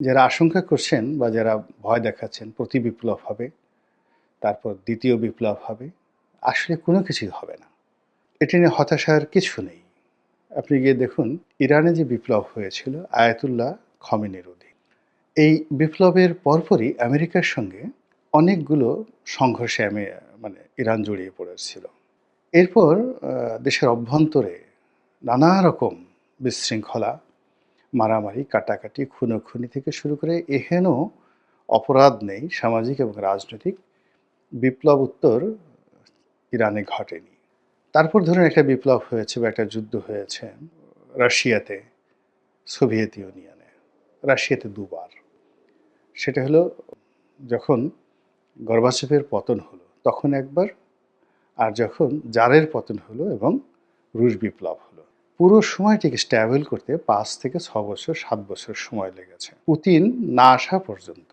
যারা আশঙ্কা করছেন বা যারা ভয় দেখাচ্ছেন, প্রতি বিপ্লব হবে, তারপর দ্বিতীয় বিপ্লব হবে, আসলে কোনো কিছুই হবে না। এটি নিয়ে হতাশার কিছু নেই। আপনি গিয়ে দেখুন, ইরানে যে বিপ্লব হয়েছিল, আয়াতুল্লাহ খমেনের অধীন এই বিপ্লবের পরপরই আমেরিকার সঙ্গে অনেকগুলো সংঘর্ষে আমি মানে ইরান জড়িয়ে পড়েছিল। এরপর দেশের অভ্যন্তরে নানা রকম বিশৃঙ্খলা মারামারি, কাটাকাটি, খুনোখুনি থেকে শুরু করে এহেন অপরাধ নেই, সামাজিক এবং রাজনৈতিক। বিপ্লব উত্তর ইরানে ঘটেনি। তারপর ধরুন একটা বিপ্লব হয়েছে বা একটা যুদ্ধ হয়েছে রাশিয়াতে, সোভিয়েত ইউনিয়নে। রাশিয়াতে দুবার। সেটা হলো যখন গর্বাচেপের পতন হলো, তখন একবার, আর যখন জারের পতন হলো এবং রুশ বিপ্লব পুরো সময়টিকে স্ট্যাবল করতে পাঁচ থেকে ছ বছর, সাত বছর সময় লেগেছে। পুতিন না আসা পর্যন্ত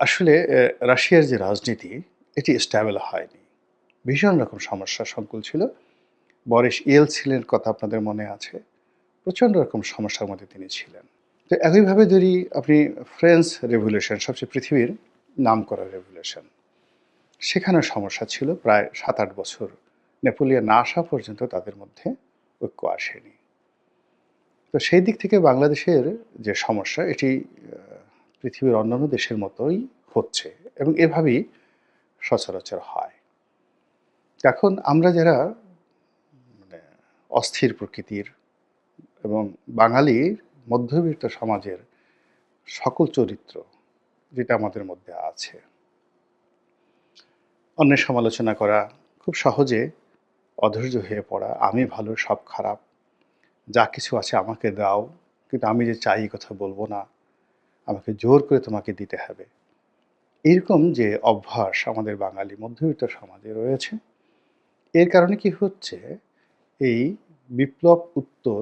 আসলে রাশিয়ার যে রাজনীতি, এটি স্ট্যাবল হয়নি। ভীষণ রকম সমস্যা সংকুল ছিল। বরিস ছিলেন কথা আপনাদের মনে আছে। প্রচণ্ড রকম সমস্যার মধ্যে তিনি ছিলেন। তো একইভাবে যদি আপনি ফ্রেঞ্চ রেভলিউশন, সবচেয়ে পৃথিবীর নাম করা রেভলিউশন সেখানে সমস্যা ছিল। প্রায় সাত আট বছর নেপোলিয়ন না আসা পর্যন্ত তাদের মধ্যে ঐক্য আসেনি। তো সেই দিক থেকে বাংলাদেশের যে সমস্যা, এটি পৃথিবীর অন্যান্য দেশের মতোই হচ্ছে এবং এভাবেই সচরাচর হয়। এখন আমরা যারা মানে অস্থির প্রকৃতির এবং বাঙালির মধ্যবিত্ত সমাজের সকল চরিত্র যেটা আমাদের মধ্যে আছে অন্যের সমালোচনা করা খুব সহজে অধৈর্য হয়ে পড়া, আমি ভালো, সব খারাপ। যা কিছু আছে আমাকে দাও, কিন্তু আমি যে চাই কথা বলব না, আমাকে জোর করে তোমাকে দিতে হবে। এরকম যে অভ্যাস আমাদের বাঙালি মধ্যবিত্ত সমাজে রয়েছে, এর কারণে কি হচ্ছে? এই বিপ্লব উত্তর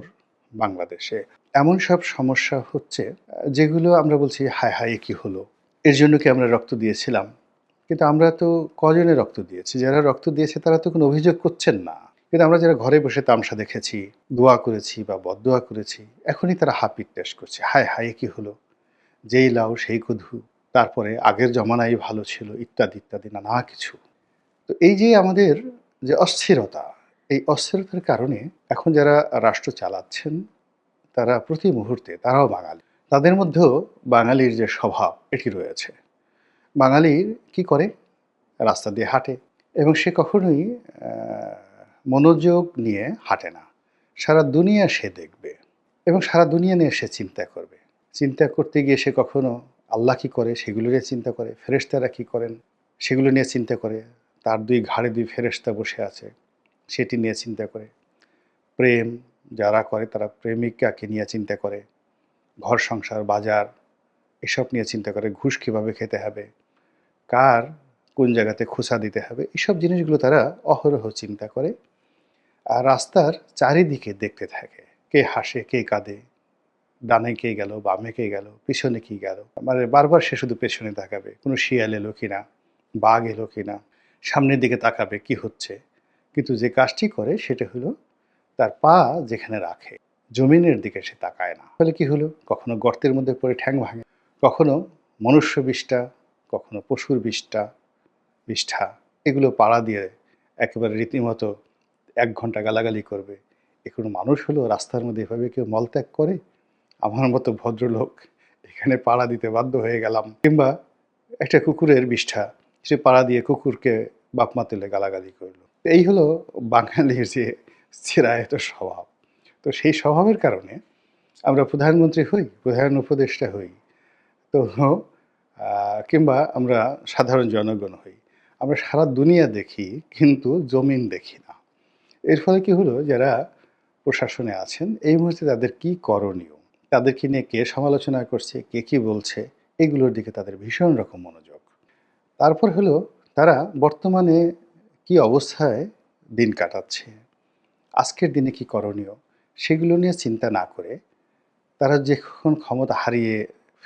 বাংলাদেশে। এমন সব সমস্যা হচ্ছে, যেগুলো আমরা বলছি, হায় হায় কি হলো? এর জন্য কি আমরা রক্ত দিয়েছিলাম? কিন্তু আমরা তো কজনে রক্ত দিয়েছি, যারা রক্ত দিয়েছে তারা তো কোনো অভিযোগ করছেন না। কিন্তু আমরা যারা ঘরে বসে তামসা দেখেছি, দোয়া করেছি বা বদোয়া করেছি, এখনই তারা হাপির টেস্ট করছে। হায় হায় কি হলো? যেই লাউ, সেই কধু তারপরে আগের জমানাই ভালো ছিল, ইত্যাদি ইত্যাদি, নানা কিছু। তো এই যে আমাদের যে অস্থিরতা, এই অস্থিরতার কারণে এখন যারা রাষ্ট্র চালাচ্ছেন, তারা প্রতি মুহূর্তে তারাও বাঙালি। তাদের মধ্যেও বাঙালির যে স্বভাব, এটি রয়েছে। বাঙালির কি করে? রাস্তা দিয়ে হাঁটে এবং সে কখনোই মনোযোগ নিয়ে হাঁটে না। সারা দুনিয়া সে দেখবে এবং সারা দুনিয়া নিয়ে সে চিন্তা করবে। চিন্তা করতে গিয়ে সে কখনো আল্লাহ কি করে? সেগুলো নিয়ে চিন্তা করে। ফেরেশতারা কি করেন? সেগুলো নিয়ে চিন্তা করে। তার দুই ঘাড়ে দুই ফেরেশতা বসে আছে, সেটি নিয়ে চিন্তা করে। প্রেম যারা করে, তারা প্রেমিকাকে নিয়ে চিন্তা করে। ঘর সংসার, বাজার, এসব নিয়ে চিন্তা করে। ঘুষ কীভাবে খেতে হবে? কার কোন জায়গাতে খোসা দিতে হবে, এসব জিনিসগুলো তারা অহরহ চিন্তা করে। আর রাস্তার চারিদিকে দেখতে থাকে, কে হাসে, কে কাঁদে, ডানে কে গেল, বামে কে গেল, পিছনে কি গেল। মানে বারবার সে শুধু পেছনে তাকাবে, কোনো শিয়াল এলো কিনা বাঘ এলো কিনা সামনের দিকে তাকাবে, কি হচ্ছে। কিন্তু যে কাজটি করে, সেটা হলো তার পা যেখানে রাখে, জমিনের দিকে সে তাকায় না। ফলে কি হলো? কখনো গর্তের মধ্যে পড়ে ঠ্যাং ভাঙে, কখনো মনুষ্য বিষ্ঠা কখনো পশুর বিষ্ঠা বিষ্ঠা এগুলো পাড়া দিয়ে একেবারে রীতিমতো এক ঘণ্টা গালাগালি করবে। এ কোনো মানুষ হলো রাস্তার মধ্যে এভাবে কেউ মলত্যাগ করে? আমার মতো ভদ্রলোক এখানে পাড়া দিতে বাধ্য হয়ে গেলাম। কিংবা একটা কুকুরের বিষ্ঠা সে পাড়া দিয়ে কুকুরকে বাপমা তুলে গালাগালি করল। এই হলো বাঙালির যে চিরায়ত স্বভাব। তো সেই স্বভাবের কারণে আমরা প্রধানমন্ত্রী হই, প্রধান উপদেষ্টা হই। তো কিংবা আমরা সাধারণ জনগণ হই, আমরা সারা দুনিয়া দেখি কিন্তু জমিন দেখি না। এর ফলে কি হলো? যারা প্রশাসনে আছেন, এই মুহূর্তে তাদের কি করণীয়? তাদেরকে নিয়ে কে সমালোচনা করছে, কে কি বলছে, এগুলোর দিকে তাদের ভীষণ রকম মনোযোগ। তারপর হলো তারা বর্তমানে কি অবস্থায় দিন কাটাচ্ছে, আজকের দিনে কি করণীয়, সেগুলো নিয়ে চিন্তা না করে তারা যখন ক্ষমতা হারিয়ে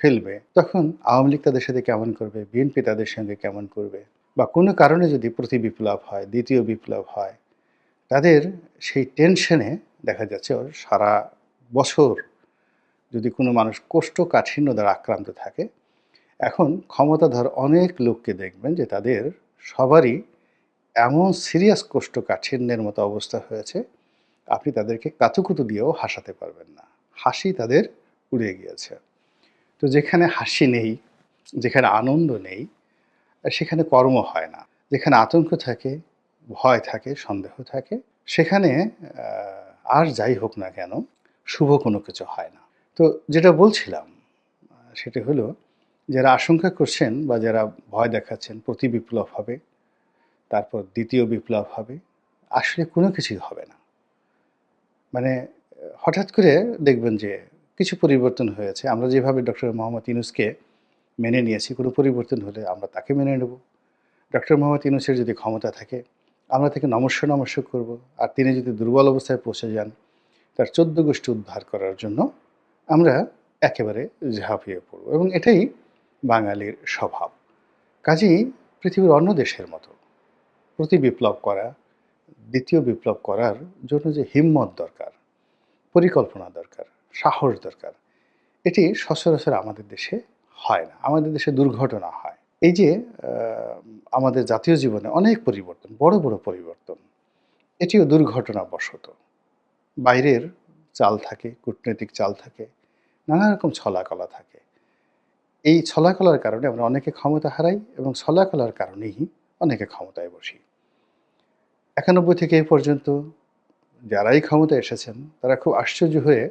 ফেলবে, তখন আওয়ামী লীগ তাদের সাথে কেমন করবে? বিএনপি তাদের সঙ্গে কেমন করবে? বা কোনো কারণে যদি প্রতি বিপ্লব হয়, দ্বিতীয় বিপ্লব হয়, তাদের সেই টেনশনে দেখা যাচ্ছে ওর সারা বছর যদি কোনো মানুষ কোষ্ঠকাঠিন্য দ্বারা আক্রান্ত থাকে, এখন ক্ষমতাধর অনেক লোককে দেখবেন যে তাদের সবারই এমন সিরিয়াস কোষ্ঠকাঠিন্যের মতো অবস্থা হয়েছে, আপনি তাদেরকে কাতুকুতু দিয়েও হাসাতে পারবেন না। হাসি তাদের উড়ে গিয়েছে। তো যেখানে হাসি নেই, যেখানে আনন্দ নেই, সেখানে কর্ম হয় না। যেখানে আতঙ্ক থাকে, ভয় থাকে, সন্দেহ থাকে, সেখানে আর যাই হোক না কেন, শুভ কোনো কিছু হয় না। তো যেটা বলছিলাম, সেটা হলো, যারা আশঙ্কা করছেন বা যারা ভয় দেখাচ্ছেন, প্রতি বিপ্লব হবে, তারপর দ্বিতীয় বিপ্লব হবে, আসলে কোনো কিছুই হবে না। মানে হঠাৎ করে দেখবেন যে কিছু পরিবর্তন হয়েছে। আমরা যেভাবে ডক্টর মোহাম্মদ ইউনুসকে মেনে নিয়েছি, কোনো পরিবর্তন হলে আমরা তাকে মেনে নেব। ডক্টর মোহাম্মদ ইউনুসের যদি ক্ষমতা থাকে, আমরা তাকে নমস্য নমস্য করব। আর তিনি যদি দুর্বল অবস্থায় পৌঁছে যান, তার চোদ্দ গোষ্ঠী উদ্ধার করার জন্য আমরা একেবারে ঝাঁপিয়ে পড়ব। এবং এটাই বাঙালির স্বভাব। কাজেই পৃথিবীর অন্য দেশের মতো প্রতি বিপ্লব করা, দ্বিতীয় বিপ্লব করার জন্য যে হিম্মত দরকার, পরিকল্পনা দরকার সাহস দরকার। এটি সচরাচর আমাদের দেশে হয় না। আমাদের দেশে দুর্ঘটনা হয়। এই যে আমাদের জাতীয় জীবনে অনেক পরিবর্তন, বড় বড় পরিবর্তন, এটিও দুর্ঘটনাবশত। বাইরের চাল থাকে, কূটনৈতিক চাল থাকে, নানা রকম ছলাকলা থাকে। এই ছলাকলার কারণে আমরা অনেকে ক্ষমতা হারাই এবং ছলাকলার কারণেই অনেকে ক্ষমতায় বসি। একানব্বই থেকে এ পর্যন্ত যারাই ক্ষমতায় এসেছেন, তারা খুব আশ্চর্য হয়ে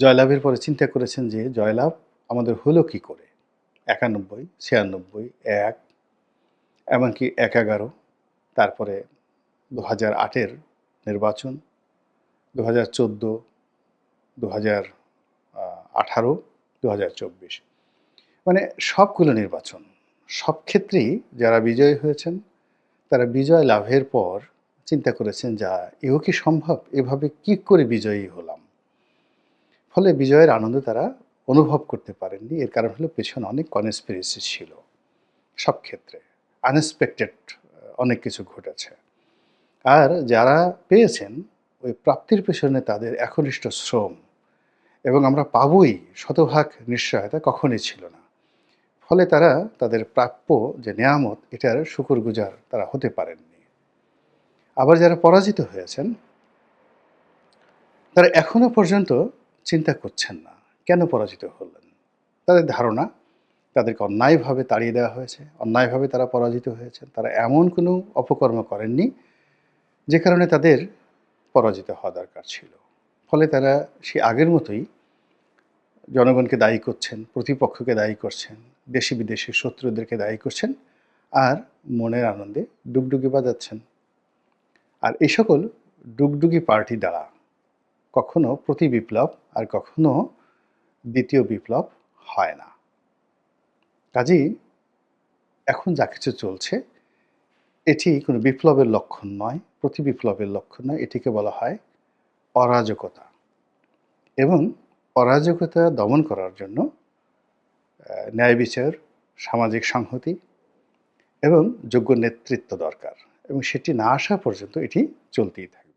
জয়লাভের পরে চিন্তা করেছেন যে জয়লাভ আমাদের হলো কি করে? একানব্বই, ছিয়ানব্বই, এক, এমনকি এক এগারো, তারপরে দু হাজার আটের নির্বাচন দু হাজার চোদ্দ দু হাজার আঠারো দু হাজার চব্বিশ। মানে সবগুলো নির্বাচন, সব ক্ষেত্রেই যারা বিজয়ী হয়েছেন, তারা বিজয় লাভের পর চিন্তা করেছেন, যা, এও কি সম্ভব? এভাবে কি করে বিজয়ী হলাম? ফলে বিজয়ের আনন্দ তারা অনুভব করতে পারেননি। এর কারণ হলো পেছনে অনেক কনস্পিরেসি ছিল সব ক্ষেত্রে। আনএক্সপেক্টেড অনেক কিছু ঘটেছে। আর যারা পেয়েছেন, ওই প্রাপ্তির পেছনে তাদের একনিষ্ঠ শ্রম এবং আমরা পাবই শতভাগ নিশ্চয়তা কখনই ছিল না। ফলে তারা তাদের প্রাপ্য যে নেয়ামত, এটার শুকরগুজার তারা হতে পারেননি। আবার যারা পরাজিত হয়েছেন, তারা এখনও পর্যন্ত চিন্তা করছেন না। কেন পরাজিত হলেন? তাদের ধারণা, তাদেরকে অন্যায়ভাবে তাড়িয়ে দেওয়া হয়েছে। অন্যায়ভাবে তারা পরাজিত হয়েছে তারা এমন কোনো অপকর্ম করেননি যে কারণে তাদের পরাজিত হওয়া দরকার ছিল। ফলে তারা সে আগের মতোই জনগণকে দায়ী করছেন, প্রতিপক্ষকে দায়ী করছেন দেশি বিদেশি শত্রুদেরকে দায়ী করছেন আর মনের আনন্দে ডুগডুগি বাজাচ্ছেন। আর এই সকল ডুগডুগি পার্টি দ্বারা কখনো প্রতি বিপ্লব আর কখনো দ্বিতীয় বিপ্লব হয় না। কাজেই এখন যা কিছু চলছে, এটি কোনো বিপ্লবের লক্ষণ নয়, প্রতি বিপ্লবের লক্ষণ নয়। এটিকে বলা হয় অরাজকতা। এবং অরাজকতা দমন করার জন্য ন্যায় বিচার, সামাজিক সংহতি এবং যোগ্য নেতৃত্ব দরকার। এবং সেটি না আসা পর্যন্ত এটি চলতেই থাকে